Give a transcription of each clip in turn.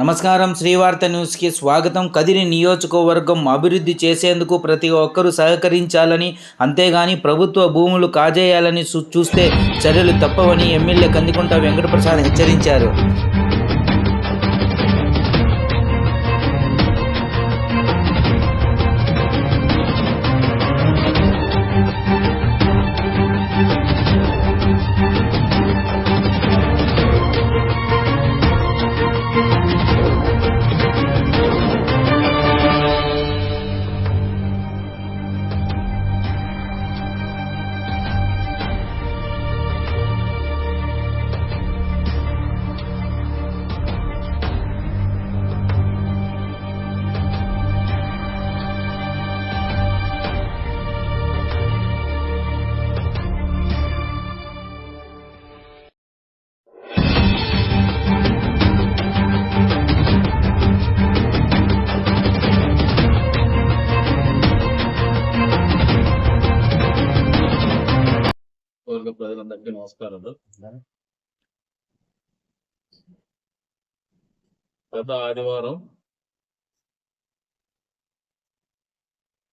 నమస్కారం. శ్రీవార్త న్యూస్కి స్వాగతం. కదిరి నియోజకవర్గం అభివృద్ధి చేసేందుకు ప్రతి ఒక్కరూ సహకరించాలని అంతేగాని ప్రభుత్వ భూములు కాజేయాలని చూ- చూస్తే చర్యలు తప్పవని ఎమ్మెల్యే కందికుంట వెంకటప్రసాద్ హెచ్చరించారు. నమస్కారాలు గత ఆదివారం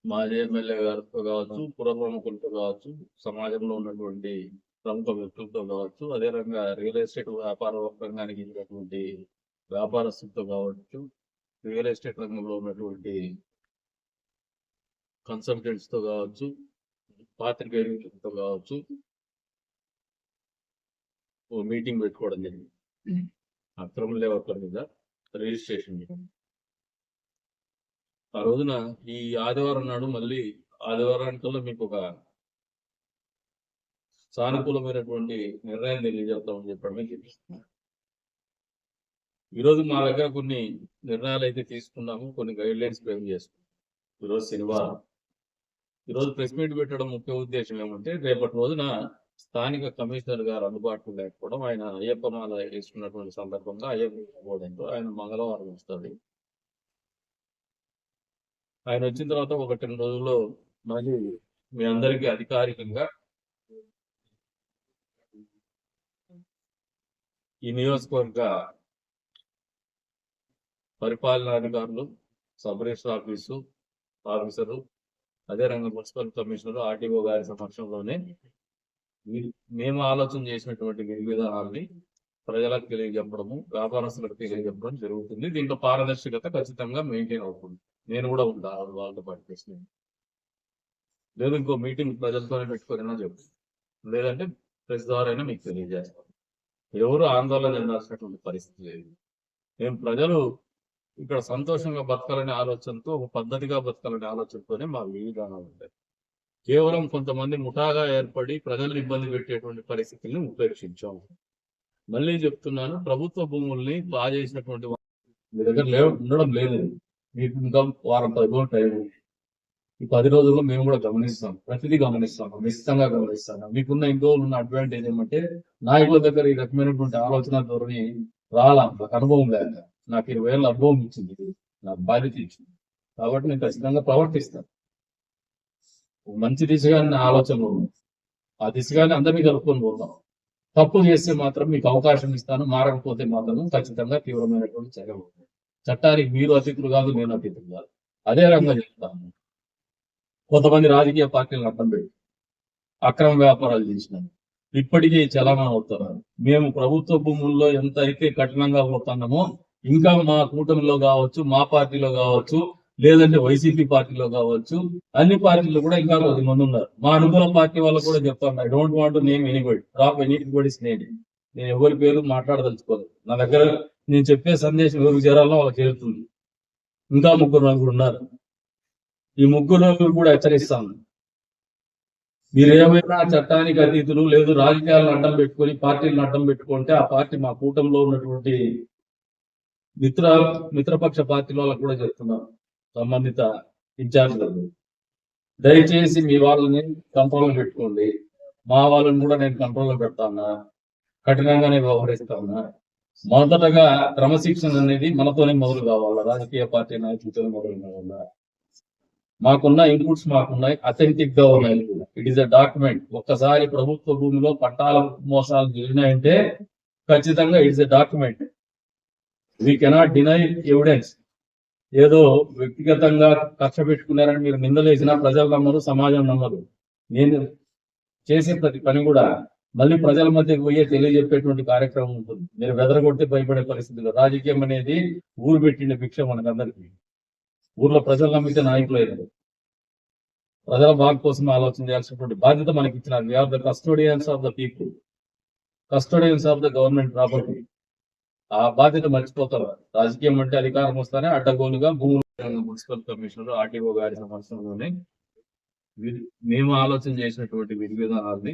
మాజీ ఎమ్మెల్యే గారితో కావచ్చు పుర ప్రముఖులతో కావచ్చు సమాజంలో ఉన్నటువంటి ప్రముఖ వ్యక్తులతో కావచ్చు అదే రకంగా రియల్ ఎస్టేట్ వ్యాపార రంగానికి చెందినటువంటి వ్యాపారస్తులతో కావచ్చు రియల్ ఎస్టేట్ రంగంలో ఉన్నటువంటి కన్సల్టెంట్స్తో కావచ్చు పాత్రికేయులతో కావచ్చు ఓ మీటింగ్ పెట్టుకోవడం జరిగింది. అక్రమ లేవర్ల మీద రిజిస్ట్రేషన్. ఆ రోజున ఈ ఆదివారం నాడు మళ్ళీ ఆదివారానికల్లా మీకు ఒక సానుకూలమైనటువంటి నిర్ణయం తెలియజేస్తామని చెప్పడమే చెప్పిస్తున్నాం ఈరోజు మా దగ్గర కొన్ని నిర్ణయాలు అయితే తీసుకున్నాము కొన్ని గైడ్ లైన్స్ ఫ్రేమ్ చేసుకున్నాం ఈరోజు శనివారం. ఈరోజు ప్రెస్ మీట్ పెట్టడం ముఖ్య ఉద్దేశం ఏమంటే రేపటి రోజున స్థానిక కమిషనర్ గారు అందుబాటులో లేకపోవడం ఆయన అయ్యప్ప మాల వేసుకున్నటువంటి సందర్భంగా అయ్యప్ప పోవడంతో ఆయన మంగళవారం వస్తుంది ఆయన వచ్చిన తర్వాత ఒకటి రెండు రోజుల్లో మళ్ళీ మీ అందరికీ అధికారికంగా ఈ నియోజకవర్గ పరిపాలనాధికారులు సబ్ రిజిస్టర్ ఆఫీసు ఆఫీసరు అదే రంగం మున్సిపల్ కమిషనర్ ఆర్టీఓ గారి సమక్షంలోనే మేము ఆలోచన చేసినటువంటి విధానాన్ని ప్రజలకు తెలియజెప్పడము వ్యాపారస్తులకు తెలియజెప్పడం జరుగుతుంది. దీంట్లో పారదర్శకత ఖచ్చితంగా మెయింటైన్ అవుతుంది. నేను కూడా ఉంటా వాళ్ళతో పాటు చేసిన లేదు ఇంకో మీటింగ్ ప్రజలతోనే పెట్టుకోరైనా చెప్పు. లేదంటే ప్రెస్ ద్వారా అయినా మీకు తెలియజేస్తాను. ఎవరు ఆందోళన చెందాల్సినటువంటి పరిస్థితి లేదు. మేము ప్రజలు ఇక్కడ సంతోషంగా బతకాలనే ఆలోచనతో ఒక పద్ధతిగా బతకాలనే ఆలోచనతోనే మా విధానాలు ఉంటాయి కేవలం కొంతమంది ముఠాగా ఏర్పడి ప్రజలను ఇబ్బంది పెట్టేటువంటి పరిస్థితుల్ని ఉపేక్షించాం మళ్ళీ చెప్తున్నాను ప్రభుత్వ భూముల్ని బాగా చేసినటువంటి మీ దగ్గర లేవు ఉండడం లేదు. మీకు ఇంకా వారం పది రోజులు టైం ఈ పది రోజుల్లో మేము కూడా గమనిస్తాం ప్రతిదీ గమనిస్తాం నిశ్చితంగా గమనిస్తాం. మీకున్న ఇంకో ఉన్న అడ్వాంటేజ్ ఏమంటే నాయకుల దగ్గర ఈ రకమైనటువంటి ఆలోచన ధోరణి రాలా నాకు అనుభవం లేదు నాకు ఇరవై ఏళ్ళ అనుభవం ఇచ్చింది ఇది. నాకు బాధ్యత ఇచ్చింది. కాబట్టి నేను ఖచ్చితంగా ప్రవర్తిస్తాను. మంచి దిశగా ఆలోచనలు ఆ దిశగానే అందరినీ కలుపుకొని పోతాం తప్పు చేస్తే మాత్రం మీకు అవకాశం ఇస్తాను మారకపోతే మాత్రం ఖచ్చితంగా తీవ్రమైనటువంటి చర్యలు చట్టానికి మీరు అతిథులు కాదు నేను అతిథులు కాదు. అదే రంగం చెప్తాను. కొంతమంది రాజకీయ పార్టీలను అర్థం పెట్టి అక్రమ వ్యాపారాలు చేసినారు. ఇప్పటికే చలామణి అవుతున్నారు. మేము ప్రభుత్వ భూముల్లో ఎంత అయితే కఠినంగా పోతున్నామో ఇంకా మా కూటమిలో కావచ్చు మా పార్టీలో కావచ్చు లేదంటే వైసీపీ పార్టీలో కావచ్చు అన్ని పార్టీలు కూడా ఇంకా కొద్ది మంది ఉన్నారు. మా అనుకూల పార్టీ వాళ్ళు కూడా చెప్తాను I don't want name anybody drop anybody's name నేను ఎవరి పేరు మాట్లాడదలుచుకోలేదు. నా దగ్గర నేను చెప్పే సందేశం ఎవరికి చేరాలో వాళ్ళకి చేరుతుంది ఇంకా ముగ్గురు నలుగురు ఉన్నారు. ఈ ముగ్గురు నలుగురు కూడా హెచ్చరిస్తాను మీరు ఏమైనా చట్టానికి అతీతులు లేదు రాజకీయాలను అడ్డం పెట్టుకొని పార్టీలను అడ్డం పెట్టుకుంటే ఆ పార్టీ మా కూటమిలో ఉన్నటువంటి మిత్ర మిత్రపక్ష పార్టీల వాళ్ళకు కూడా చెప్తున్నారు సంబంధిత ఇన్ఛార్జ్లకు దయచేసి మీ వాళ్ళని కంట్రోల్లో పెట్టుకోండి. మా వాళ్ళని కూడా నేను కంట్రోల్లో పెడతాను? కఠినంగానే వ్యవహరిస్తాను? మొదటగా క్రమశిక్షణ అనేది మనతోనే మొదలు కావాలా? రాజకీయ పార్టీ నాయకులతో మొదలు కావాలా? మాకున్న ఇన్పుట్స్ మాకున్నాయి అథెంటిక్గా ఉన్నాయి ఇట్ ఈస్ అ డాక్యుమెంట్ ఒక్కసారి ప్రభుత్వ భూమిలో పట్టాల మోసాలు జరిగినాయంటే ఖచ్చితంగా it's a document we cannot deny evidence ఏదో వ్యక్తిగతంగా కక్ష పెట్టుకున్నారని మీరు నిందలేసినా ప్రజలు నమ్మరు సమాజం నమ్మరు. నేను చేసే ప్రతి పని కూడా మళ్ళీ ప్రజల మధ్యకి పోయే తెలియజెప్పేటువంటి కార్యక్రమం ఉంటుంది. మీరు వెదరగొడితే భయపడే పరిస్థితులు రాజకీయం అనేది ఊరు పెట్టిన భిక్ష మనకందరికీ. ఊర్లో ప్రజలు నమ్మితే నాయకులు అయినారు. ప్రజల బాగు కోసం ఆలోచన చేయాల్సినటువంటి బాధ్యత మనకి ఇచ్చినారు we are the custodians of the people custodians of the government property ఆ బాధ్యత మర్చిపోతారు. రాజకీయం అంటే అధికారం వస్తానే అడ్డగోలుగా భూములు మున్సిపల్ కమిషనర్ ఆర్టీఓ గారి సమక్షంలోనే మేము ఆలోచన చేసినటువంటి విధి విధానాల్ని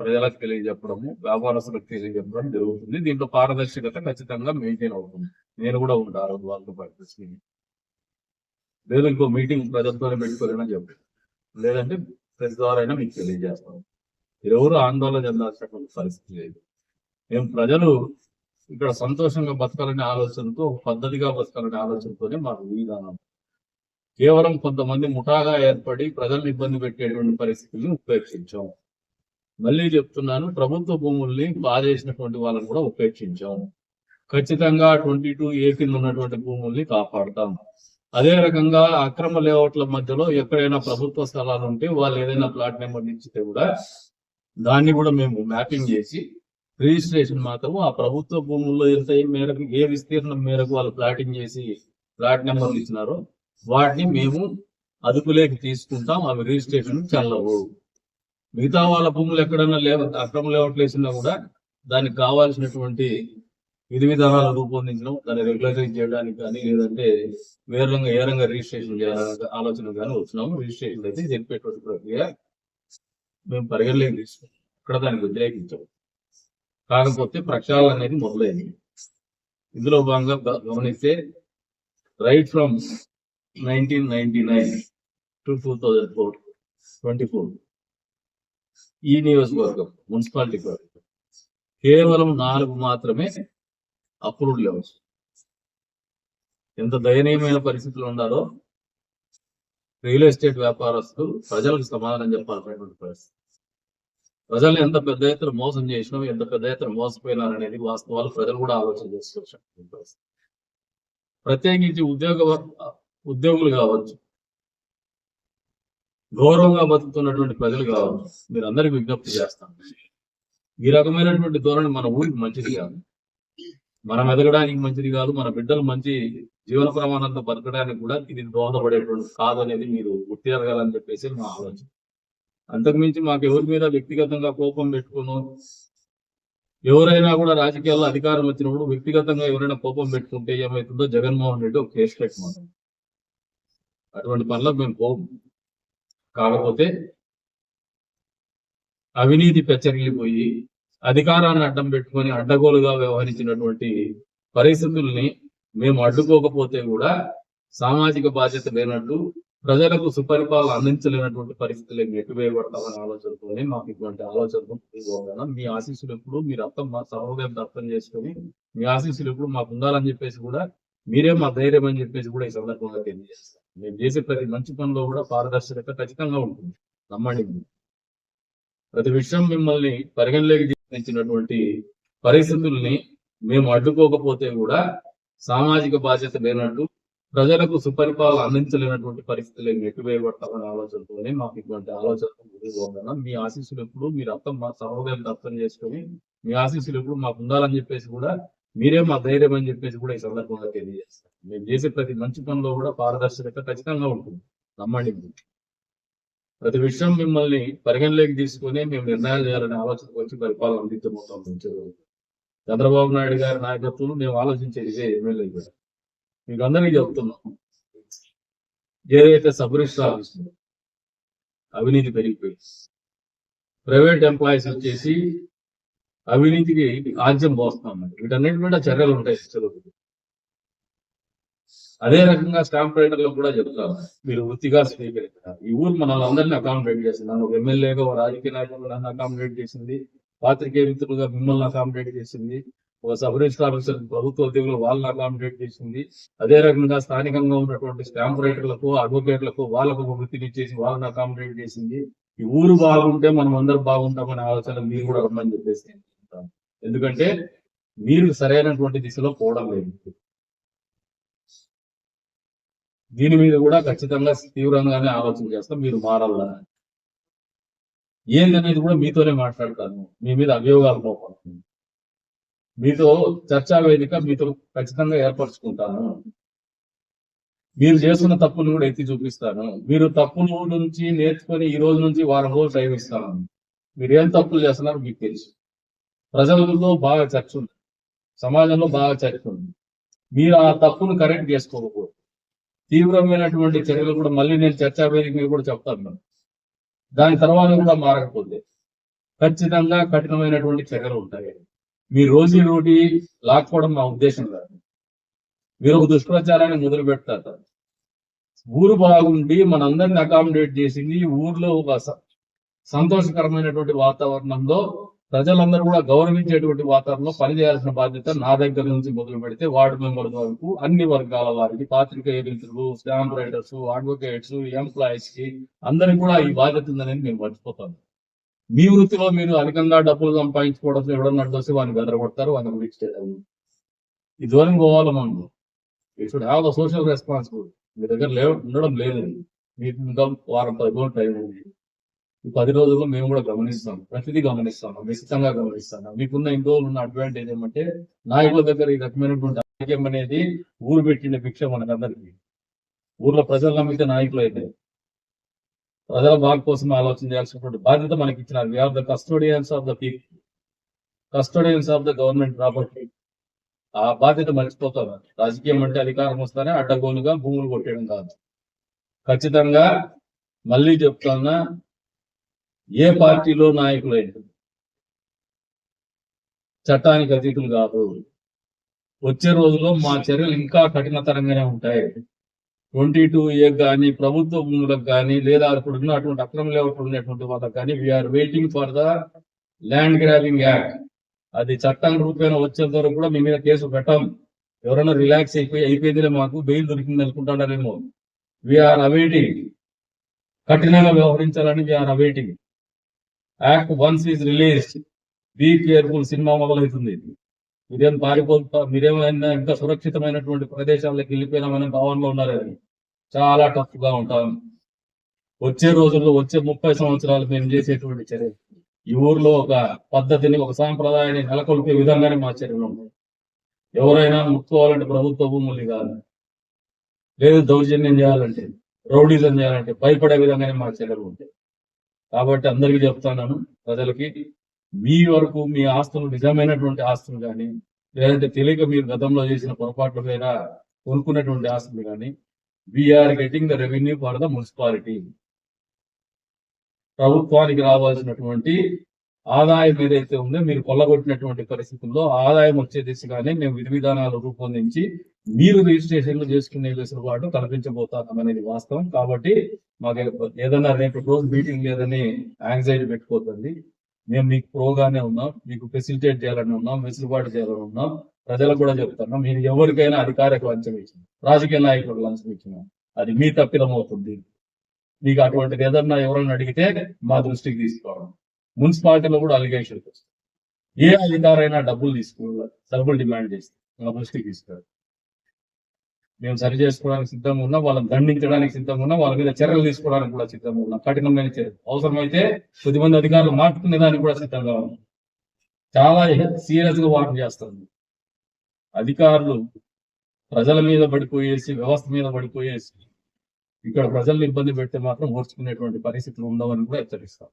ప్రజలకు తెలియజెప్పడము వ్యాపారస్తులకు తెలియజెప్పడం జరుగుతుంది. దీంట్లో పారదర్శకత ఖచ్చితంగా మెయింటైన్ అవుతుంది. నేను కూడా ఉంటాను వాళ్ళతో పాటు లేదు ఇంకో మీటింగ్ ప్రజలతోనే పెట్టుకోలేనని చెప్పి. లేదంటే ప్రెస్ ద్వారా అయినా మీకు తెలియజేస్తాం ఎవరు ఆందోళన చెందాల్సినటువంటి పరిస్థితి లేదు. మేము ప్రజలు ఇక్కడ సంతోషంగా బతకాలనే ఆలోచనతో పద్ధతిగా బతకాలనే ఆలోచనతోనే మాకు విధానం. కేవలం కొంతమంది ముఠాగా ఏర్పడి ప్రజల్ని ఇబ్బంది పెట్టేటువంటి పరిస్థితుల్ని ఉపేక్షించాం. మళ్ళీ చెప్తున్నాను ప్రభుత్వ భూముల్ని బాధేసినటువంటి వాళ్ళని కూడా ఉపేక్షించాం. ఖచ్చితంగా ట్వంటీ టూ ఏ కింద ఉన్నటువంటి భూముల్ని కాపాడతాం. అదే రకంగా అక్రమ లేఅవుట్ల మధ్యలో ఎక్కడైనా ప్రభుత్వ స్థలాలు ఉంటే వాళ్ళు ఏదైనా ప్లాట్ నెంబర్ ఇచ్చితే కూడా దాన్ని కూడా మేము మ్యాపింగ్ చేసి రిజిస్ట్రేషన్ మాత్రం ఆ ప్రభుత్వ భూముల్లో ఎంత మేరకు ఏ విస్తీర్ణం మేరకు వాళ్ళు ప్లాటింగ్ చేసి ప్లాట్ నెంబర్లు ఇచ్చినారో వాటిని మేము అదుపులోకి తీసుకుంటాం అవి రిజిస్ట్రేషన్ చల్లవు. మిగతా వాళ్ళ భూములు ఎక్కడైనా లేవ అక్రమ లేవట్లేసినా వేసినా కూడా దానికి కావాల్సినటువంటి విధి విధానాలు రూపొందించడం దాన్ని రెగ్యులరైజ్ చేయడానికి కానీ లేదంటే వేరే రంగా ఏ రంగా రిజిస్ట్రేషన్ చేయాలనే ఆలోచన కానీ వచ్చినాము. రిజిస్ట్రేషన్ అయితే జరిపేటువంటి ప్రక్రియ మేము పరిగణలోకి తీసుకున్నాం. ఇక్కడ దానికి వ్యతిరేకించాము. కాకపోతే ప్రక్షాళన అనేది మొదలైంది. ఇందులో భాగంగా గమనిస్తే right from nineteen ninety nine to two thousand four twenty four ఈ నియోజకవర్గం మున్సిపాలిటీ వర్గం కేవలం నాలుగు మాత్రమే అప్రూవ్డ్ లెవెల్స్ ఎంత దయనీయమైన పరిస్థితులు ఉన్నారో రియల్ ఎస్టేట్ వ్యాపారస్తులు ప్రజలకు సమాధానం చెప్పాల్సినటువంటి పరిస్థితి. ప్రజల్ని ఎంత పెద్ద ఎత్తున మోసం చేసినాం ఎంత పెద్ద ఎత్తున మోసపోయినారు అనేది వాస్తవాలు ప్రజలు కూడా ఆలోచన చేసుకోవచ్చు ప్రత్యేకించి ఉద్యోగ ఉద్యోగులు కావచ్చు గౌరవంగా బతుకుతున్నటువంటి ప్రజలు కావచ్చు మీరు అందరికి విజ్ఞప్తి చేస్తాం. ఈ రకమైనటువంటి ధోరణి మన ఊరికి మంచిది కాదు. మనం ఎదగడానికి మంచిది కాదు మన బిడ్డలు మంచి జీవన ప్రమాణంతో బతకడానికి కూడా ఇది దోహదపడేటువంటి కాదనేది మీరు గుర్తిరగాలని చెప్పేసి మా ఆలోచన. అంతకుమించి మాకు ఎవరి మీద వ్యక్తిగతంగా కోపం పెట్టుకును ఎవరైనా కూడా రాజకీయాల్లో అధికారం వచ్చినప్పుడు వ్యక్తిగతంగా ఎవరైనా కోపం పెట్టుకుంటే ఏమవుతుందో జగన్మోహన్ రెడ్డి ఒక కేసు పెట్టమన్నారు అటువంటి పనులకు మేము కోపం కాకపోతే అవినీతి పెచ్చరిల్లిపోయి అధికారాన్ని అడ్డం పెట్టుకొని అడ్డగోలుగా వ్యవహరించినటువంటి పరిస్థితుల్ని మేము అడ్డుకోకపోతే కూడా సామాజిక బాధ్యత లేనట్టు ప్రజలకు సుపరిపాలన అందించలేనటువంటి పరిస్థితులు నెట్టివేయబడతామనే ఆలోచనతోనే మాకు ఇటువంటి ఆలోచనలు మీ ఆశీస్సులు ఎప్పుడు మీరు అర్థం మా సహోదయం అర్థం చేసుకొని మీ ఆశీస్సులు ఎప్పుడు మాకు ఉండాలని చెప్పేసి కూడా మీరే మా ధైర్యం అని చెప్పేసి కూడా ఈ సందర్భంగా తెలియజేస్తాం మేము చేసే ప్రతి మంచి పనిలో కూడా పారదర్శకత ఖచ్చితంగా ఉంటుంది. నమ్మండి. ప్రతి విషయం మిమ్మల్ని పరిగణలోకి తీసుకొచ్చినటువంటి పరిస్థితుల్ని మేము అడ్డుకోకపోతే కూడా సామాజిక బాధ్యత లేనట్టు ప్రజలకు సుపరిపాలన అందించలేనటువంటి పరిస్థితులు నెట్టివేయబడతామనే ఆలోచనతోనే మాకు ఇటువంటి ఆలోచన మీ ఆశీస్సులు ఎప్పుడు మీరు అర్థం మా సహోదయం అర్థం చేసుకొని మీ ఆశీస్సులు ఎప్పుడు మాకు ఉండాలని చెప్పేసి కూడా మీరే మా ధైర్యం అని చెప్పేసి కూడా ఈ సందర్భంగా తెలియజేస్తారు. మేము చేసే ప్రతి మంచి పనిలో కూడా పారదర్శకత ఖచ్చితంగా ఉంటుంది. నమ్మండి ప్రతి విషయం మిమ్మల్ని పరిగణలోకి తీసుకొని మేము నిర్ణయాలు చేయాలనే ఆలోచనకు వచ్చి పరిపాలన అందించబోతాం చంద్రబాబు నాయుడు గారి నాయకత్వంలో మేము ఆలోచించేది ఇదే ఎమ్మెల్యే కూడా మీకు అందరికీ చెప్తున్నాం. ఏదైతే సబ్ అవినీతి పెరిగిపోయింది ప్రైవేట్ ఎంప్లాయీస్ వచ్చేసి అవినీతికి ఆజ్యం పోస్తున్నాం వీటన్నిటి మీద చర్యలు ఉంటాయి చదువు అదే రకంగా స్టాంప్ రైటర్లు కూడా చెప్తారు. మీరు వృత్తిగా స్వీకరించారు. ఈ ఊరు మనల్ని అందరినీ అకామిడేట్ చేసింది. నన్ను ఒక ఎమ్మెల్యేగా ఒక రాజకీయ నాయకులు నన్ను అకామిడేట్ చేసింది. పాత్రికేయ మిత్రులుగా మిమ్మల్ని అకామిడేట్ చేసింది. ఒక సబ్ రిజిస్టర్ ప్రభుత్వ ఉద్యోగులు వాళ్ళని అకామిడేట్ చేసింది. అదే రకంగా స్థానికంగా ఉన్నటువంటి స్టాంప్ రైటర్లకు అడ్వకేట్లకు వాళ్ళకు ఒక వృత్తిని ఇచ్చేసి వాళ్ళని అకామిడేట్ చేసింది. ఈ ఊరు బాగుంటే మనం అందరం బాగుంటామనే ఆలోచన మీరు కూడా ఉండమని చెప్పేసి ఎందుకంటే మీరు సరైనటువంటి దిశలో పోవడం లేదు. దీని మీద కూడా ఖచ్చితంగా తీవ్రంగానే ఆలోచన చేస్తాం. మీరు మారాలా ఏందనేది కూడా మీతోనే మాట్లాడతాను. మీ మీద అభియోగాలు పోకుండా మీతో చర్చా వేదిక మీతో ఖచ్చితంగా ఏర్పరచుకుంటాను. మీరు చేస్తున్న తప్పులు కూడా ఎత్తి చూపిస్తాను. మీరు తప్పుల నుంచి నేర్చుకొని ఈ రోజు నుంచి వారం రోజులు టైం ఇస్తాను. మీరు ఏం తప్పులు చేస్తున్నారో మీకు తెలుసు. ప్రజలలో బాగా చర్చ ఉంది. సమాజంలో బాగా చర్చ ఉంది. మీరు ఆ తప్పును కరెక్ట్ చేసుకోకపోతే తీవ్రమైనటువంటి చర్యలు కూడా మళ్ళీ నేను చర్చా వేదిక మీద కూడా చెప్తాను. దాని తర్వాత కూడా మారకపోతే ఖచ్చితంగా కఠినమైనటువంటి చర్యలు ఉంటాయి. మీ రోజు నోటి లాక్కోవడం మా ఉద్దేశం కాదు. మీరు ఒక దుష్ప్రచారాన్ని మొదలు పెడతారు. ఊరు బాగుండి మనందరిని అకామిడేట్ చేసింది ఊర్లో ఒక సంతోషకరమైనటువంటి వాతావరణంలో ప్రజలందరూ కూడా గౌరవించేటువంటి వాతావరణంలో పనిచేయాల్సిన బాధ్యత నా దగ్గర నుంచి మొదలు పెడితే వార్డు మెంబర్ వరకు అన్ని వర్గాల వారికి పాత్రికేయ మిత్రులు స్టాంప్ రైటర్స్ అడ్వకేట్స్ ఎంప్లాయీస్కి అందరికి కూడా ఈ బాధ్యత ఉందనేది నేను మర్చిపోతాను. మీ వృత్తిలో మీరు అధికంగా డబ్బులు సంపాదించుకోవడం ఎవడన్నా అడ్డొస్తే వాడిని బెదరగొడతారు వాడిని రిచ్ ఈ దూరం పోవాలి మనం you should have the social responsibility మీ దగ్గర లేవు ఉండడం లేదు. మీకు ఇంకా వారం పది రోజులు టైం ఉంది. ఈ పది రోజుల్లో మేము కూడా గమనిస్తాం. ప్రతిదీ గమనిస్తాం. నిశ్చితంగా గమనిస్తాం. మీకున్న ఇన్ని రోజులు ఉన్న అడ్వాంటేజ్ ఏమంటే నాయకుల దగ్గర ఈ రకమైనటువంటి ఆరోగ్యం అనేది ఊరు పెట్టిన భిక్ష మనకందరికి. ఊర్లో ప్రజలు నమ్మితే నాయకులు అయితే ప్రజల బాగు కోసం ఆలోచన చేయాల్సినటువంటి బాధ్యత మనకి ఇచ్చినారు we are the custodians of the people custodians of the government property ఆ బాధ్యత మర్చిపోతారు రాజకీయం అంటే అధికారం వస్తేనే అడ్డగోలుగా భూములు కొట్టేయడం కాదు. ఖచ్చితంగా మళ్ళీ చెప్తున్నా ఏ పార్టీలో నాయకులైన చట్టానికి అతీతులు కాదు. వచ్చే రోజుల్లో మా చర్యలు ఇంకా కఠినతరంగానే ఉంటాయి. ట్వంటీ టూ ఏ కానీ ప్రభుత్వ భూములకు కానీ లేదా ఇప్పుడు ఉన్నటువంటి అక్రమ లేవట్లు ఉన్నటువంటి వాళ్ళకి కానీ we are waiting for the land grabbing act అది చట్టం రూపేణ వచ్చేంత వరకు కూడా మీ మీద కేసు పెట్టాం. ఎవరైనా రిలాక్స్ అయిపోయి అయిపోయిందిలే మాకు బెయిల్ దొరికింది అనుకుంటున్నారేమో. వీఆర్ అవైటింగ్ కఠినంగా వ్యవహరించాలని we are awaiting act once is release be careful cinema మొదలవుతుంది. మీరేం పారిపో మీరేమైనా ఇంకా సురక్షితమైనటువంటి ప్రదేశాలకు వెళ్ళిపోయినామనే భావనలో ఉన్నారని చాలా టఫ్గా ఉంటాం. వచ్చే రోజుల్లో వచ్చే ముప్పై సంవత్సరాలు మేము చేసేటువంటి చర్య ఈ ఊర్లో ఒక పద్ధతిని ఒక సాంప్రదాయాన్ని నెలకొల్పే విధంగానే మా చర్యలు ఉంటాయి ఎవరైనా ముట్టుకోవాలంటే ప్రభుత్వ భూములు కాదు. లేదు దౌర్జన్యం చేయాలంటే రౌడీజం చేయాలంటే భయపడే విధంగానే మా చర్యలు ఉంటాయి. కాబట్టి అందరికీ చెప్తున్నాను ప్రజలకి మీ వరకు మీ ఆస్తులు నిజమైనటువంటి ఆస్తులు కానీ లేదంటే తెలియక మీరు గతంలో చేసిన పొరపాట్ల మీద కొనుక్కున్నటువంటి ఆస్తులు కానీ we are getting the revenue for the municipality ప్రభుత్వానికి రావాల్సినటువంటి ఆదాయం ఏదైతే ఉందో మీరు కొల్లగొట్టినటువంటి పరిస్థితుల్లో ఆదాయం వచ్చే దిశగానే మేము విధి విధానాలు రూపొందించి మీరు రిజిస్ట్రేషన్లు చేసుకునే వెసులుబాటు కల్పించబోతున్నాం అనేది వాస్తవం. కాబట్టి మాకు ఏదైనా రేపు రోజు మీటింగ్ లేదని యాంగ్జైటీ పెట్టుకోతుంది మేము మీకు ప్రోగానే ఉన్నాం మీకు ఫెసిలిటేట్ చేయాలని ఉన్నాం వెసులుబాటు చేయాలని ఉన్నాం. ప్రజలకు కూడా చెప్తున్నాం మీరు ఎవరికైనా అధికారిక లంచం ఇచ్చిన రాజకీయ నాయకుడు లంచం ఇచ్చిన అది మీ తప్పిదం అవుతుంది మీకు అటువంటిది ఏదన్నా ఎవరైనా అడిగితే మా దృష్టికి తీసుకోవడం. మున్సిపాలిటీలో కూడా అలిగేషన్ ఏ అధికారైనా డబ్బులు తీసుకోవాలి డబ్బులు డిమాండ్ చేస్తే మా దృష్టికి తీసుకోవాలి మేము సరి చేసుకోవడానికి సిద్ధంగా ఉన్నాం వాళ్ళని దండించడానికి సిద్ధంగా ఉన్నాం వాళ్ళ మీద చర్యలు తీసుకోవడానికి కూడా సిద్ధంగా ఉన్నాం. కఠినమైన చర్యలు. అవసరమైతే కొద్దిమంది అధికారులు మార్చుకునే దానికి కూడా సిద్ధంగా ఉన్నాం. చాలా సీరియస్గా వార్న్ చేస్తుంది. అధికారులు ప్రజల మీద పడిపోయేసి వ్యవస్థ మీద పడిపోయేసి ఇక్కడ ప్రజల్ని ఇబ్బంది పెడితే మాత్రం ఓర్చుకునేటువంటి పరిస్థితులు ఉండవని కూడా హెచ్చరిస్తాం.